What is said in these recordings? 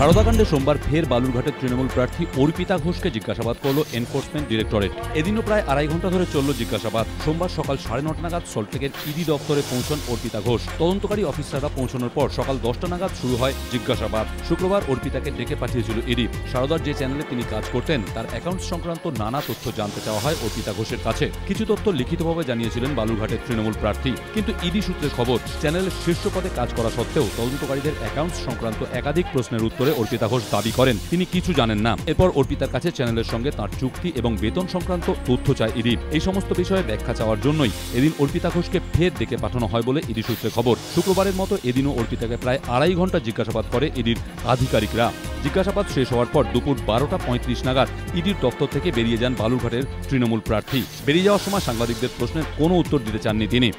সারদাকাণ্ডে সোমবার ফের বালুরঘাটের তৃণমূল প্রার্থী অর্পিতা ঘোষকে জিজ্ঞাসাবাদ করল এনফোর্সমেন্ট ডিরেক্টরেট। এদিনও প্রায় আড়াই ঘণ্টা ধরে চলল জিজ্ঞাসাবাদ। সোমবার সকাল সাড়ে নটা নাগাদ সল্টলেকের ইডি দপ্তরে পৌঁছন অর্পিতা ঘোষ। তদন্তকারী অফিসাররা পৌঁছানোর পর সকাল দশটা নাগাদ শুরু হয় জিজ্ঞাসাবাদ। শুক্রবার অর্পিতাকে ডেকে পাঠিয়েছিল ইডি। সারদার যে চ্যানেলে তিনি কাজ করতেন, তার অ্যাকাউন্ট সংক্রান্ত নানা তথ্য জানতে চাওয়া হয় অর্পিতা ঘোষের কাছে। কিছু তথ্য লিখিতভাবে জানিয়েছিলেন বালুরঘাটের তৃণমূল প্রার্থী। কিন্তু ইডি সূত্রের খবর, চ্যানেলের শীর্ষ পদে কাজ করা সত্ত্বেও তদন্তকারীদের অ্যাকাউন্ট সংক্রান্ত একাধিক প্রশ্নের উত্তরে অর্পিতা ঘোষ দাবি করেন। তিনি কিছু জানেন না। এরপর অর্পিতার কাছে চ্যানেলের সঙ্গে তার চুক্তি এবং বেতন সংক্রান্ত তথ্য চায় ইডি। এই সমস্ত বিষয়ে ব্যাখ্যা চাওয়ার জন্যই এদিন অর্পিতা ঘোষকে ফের ডেকে পাঠানো হয় বলে ইডি সূত্রে খবর। শুক্রবারের মতো এদিনও অর্পিতাকে প্রায় আড়াই ঘণ্টা জিজ্ঞাসাবাদ করে ইডির আধিকারিকরা। জিজ্ঞাসাবাদ শেষ হওয়ার পর দুপুর বারোটা পঁয়ত্রিশ নাগাদ ইডির দপ্তর থেকে বেরিয়ে যান বালুরঘাটের তৃণমূল প্রার্থী। বেরিয়ে যাওয়ার সময় সাংবাদিকদের প্রশ্নের কোনো উত্তর দিতে চাননি তিনি।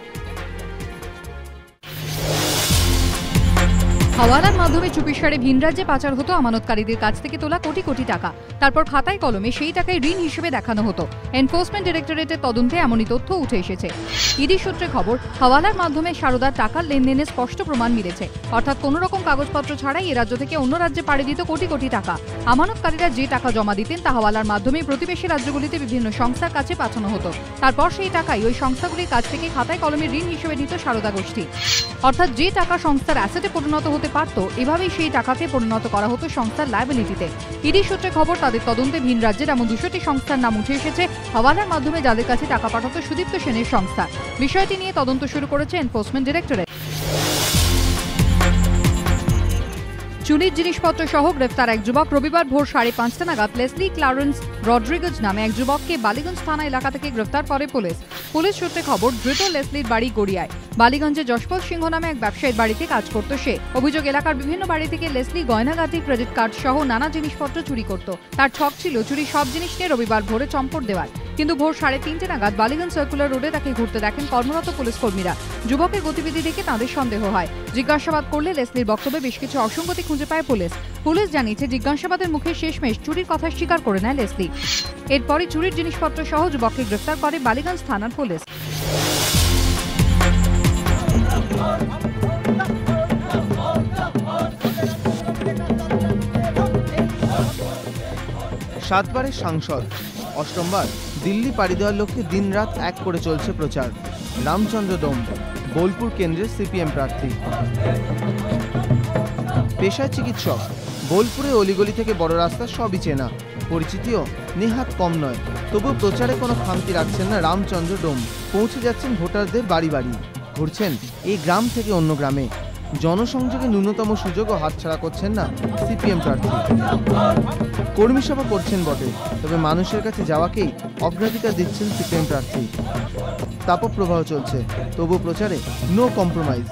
হাওয়ালার মাধ্যমে চুপিসারে ভিন রাজ্যে পাচার হতো আমানতকারীদের কাছ থেকে তোলা কোটি কোটি টাকা। তারপর খাতায় কলমে সেই টাকায় ঋণ হিসেবে দেখানো হতো। এনফোর্সমেন্ট ডিরেক্টরেটের তদন্তে এমনই তথ্য উঠে এসেছে। ইডি সূত্রে খবর, হাওয়ালার মাধ্যমে সারদার টাকার লেনদেনের স্পষ্ট প্রমাণ মিলেছে। অর্থাৎ কোনো রকম কাগজপত্র ছাড়াই এ রাজ্য থেকে অন্য রাজ্যে পাড়ি দিত কোটি কোটি টাকা। আমানতকারীরা যে টাকা জমা দিতেন তা হাওয়ালার মাধ্যমে প্রতিবেশী রাজ্যগুলিতে বিভিন্ন সংস্থার কাছে পাঠানো হতো। তারপর সেই টাকাই ওই সংস্থাগুলির কাছ থেকে খাতায় কলমে ঋণ হিসেবে নিত সারদা গোষ্ঠী। অর্থাৎ যে টাকা সংস্থার অ্যাসেটে পরিণত হতে পারত, এভাবেই সেই টাকাকে পরিণত করা হতো সংস্থার লায়াবিলিটিতে ইডি সূত্রে খবর, তাদের তদন্তে ভিন রাজ্যের এমন দুশোটি সংস্থার নাম উঠে এসেছে, হাওয়ালার মাধ্যমে যাদের কাছে টাকা পাঠাতো সুদীপ্ত সেনের সংস্থা। বিষয়টি নিয়ে তদন্ত শুরু করেছে এনফোর্সমেন্ট ডিরেক্টরেট চুরির জিনিসপত্র সহ গ্রেফতার এক যুবক। রবিবার ভোর সাড়ে পাঁচটা নাগাদ লেসলি ক্লারেন্স রড্রিগেজ নামে এক যুবককে বালিগঞ্জ থানা এলাকা থেকে গ্রেফতার করে পুলিশ। পুলিশ সূত্রে খবর দ্রুত লেসলির বাড়ি গড়িয়ায়। বালিগঞ্জে যশপল সিংহ নামে এক ব্যবসায়ীর বাড়িতে কাজ করত সে। অভিযোগ, এলাকার বিভিন্ন বাড়ি থেকে লেসলি গয়নাগাটি ক্রেডিট কার্ড সহ নানা জিনিসপত্র চুরি করত। তার ছক ছিল চুরি সব জিনিস নিয়ে রবিবার ভোরে চম্পট দেওয়ার। কিন্তু ভোর সাড়ে তিনটে নাগাদ বালিগঞ্জ সার্কুলার রোডে তাকে ঘুরতে দেখেন কর্মরত পুলিশ কর্মীরা। যুবকের গতিবিধি দেখে তাদের সন্দেহ হয়। জিজ্ঞাসাবাদ করলে লেসলির বক্তব্যে বেশ কিছু অসঙ্গতি খুঁজে পায় পুলিশ। পুলিশ জানিয়েছে, জিজ্ঞাসাবাদের মুখে শেষমেশ চুরির কথা স্বীকার করে নেয় লেসলি। এরপরই চুরির জিনিসপত্র সহ যুবককে গ্রেফতার করে বালিগঞ্জ থানার পুলিশ। সাতবারের সাংসদ অষ্টমবার দিল্লি পাড়ি দেওয়ার লক্ষ্যে দিনরাত এক করে চলছে প্রচার। রামচন্দ্র দম, বোলপুর কেন্দ্রের সিপিএম প্রার্থী। পেশায় চিকিৎসক, বোলপুরে অলিগলি থেকে বড় রাস্তা সবই চেনা। পরিচিতিও নেহাত কম নয়। তবু প্রচারে কোনো খামতি রাখছেন না রামচন্দ্র ডোম পৌঁছে যাচ্ছেন ভোটারদের বাড়ি বাড়ি। ঘুরছেন এই গ্রাম থেকে অন্য গ্রামে। জনসংযোগে ন্যূনতম সুযোগও হাতছাড়া করছেন না সিপিএম প্রার্থী। কর্মী সভা করছেন বটে, তবে মানুষের কাছে যাওয়াকেই অগ্রাধিকার দিচ্ছেন সিপিএম প্রার্থী। তাপপ্রবাহ চলছে তবু প্রচারে নো কম্প্রোমাইজ